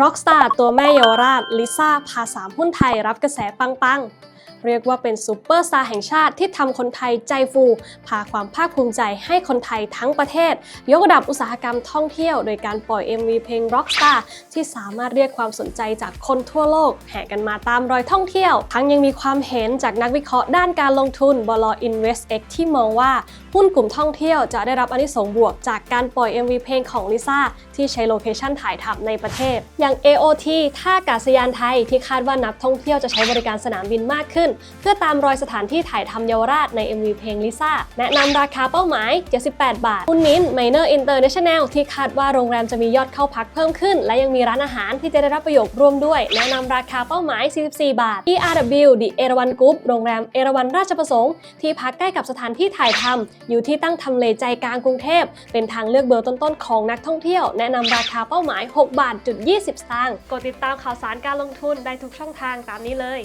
ร็อกสตาร์ตัวแม่เยาวราชลิซ่าพาสามหุ้นไทยรับกระแสปังๆ เรียกว่าเป็นซูเปอร์สตาร์แห่งชาติที่ทำคนไทยใจฟู พาความภาคภูมิใจให้คนไทยทั้งประเทศ ยกระดับอุตสาหกรรมท่องเที่ยว โดยการปล่อย MV เพลง Rockstar ที่สามารถเรียกความสนใจจากคนทั่วโลก แห่กันมาตามรอยท่องเที่ยว ทั้งยังมีความเห็นจากนักวิเคราะห์ด้านการลงทุนบลอ InvestX ที่มองว่าหุ้นกลุ่มท่องเที่ยวจะได้รับอนิสงส์บวกจากการปล่อย MV เพลงของลิซ่าที่ใช้โลเคชั่นถ่ายทำในประเทศอยาง AOT ท่าอากาศยานไทยที่คาดว่านักท่องเที่ยวจะใช้บริการสนามบินมากขึ้น เพื่อตามรอยสถานที่ถ่ายทำเยาวราชใน MV เพลงลิซ่าแนะนำราคาเป้าหมาย 78 บาทหุ้นมิ้น Minor International ที่คาดว่าโรงแรมจะมียอดเข้าพักเพิ่มขึ้น และยังมีร้านอาหารที่จะได้รับประโยชน์ร่วมด้วย แนะนำราคาเป้าหมาย 44 บาท ERW The เอราวันกรุ๊ปโรงแรมเอราวันราชประสงค์ที่พักใกล้กับสถานที่ถ่ายทำอยู่ที่ตั้งทำเลใจกลางกรุงเทพเป็นทางเลือกเบอร์ต้นๆของนักท่องเที่ยว แนะนำราคาเป้าหมาย 6 บาทจุด20สตางค์ กดติดตามข่าวสารการลงทุนได้ทุกช่องทางตามนี้เลย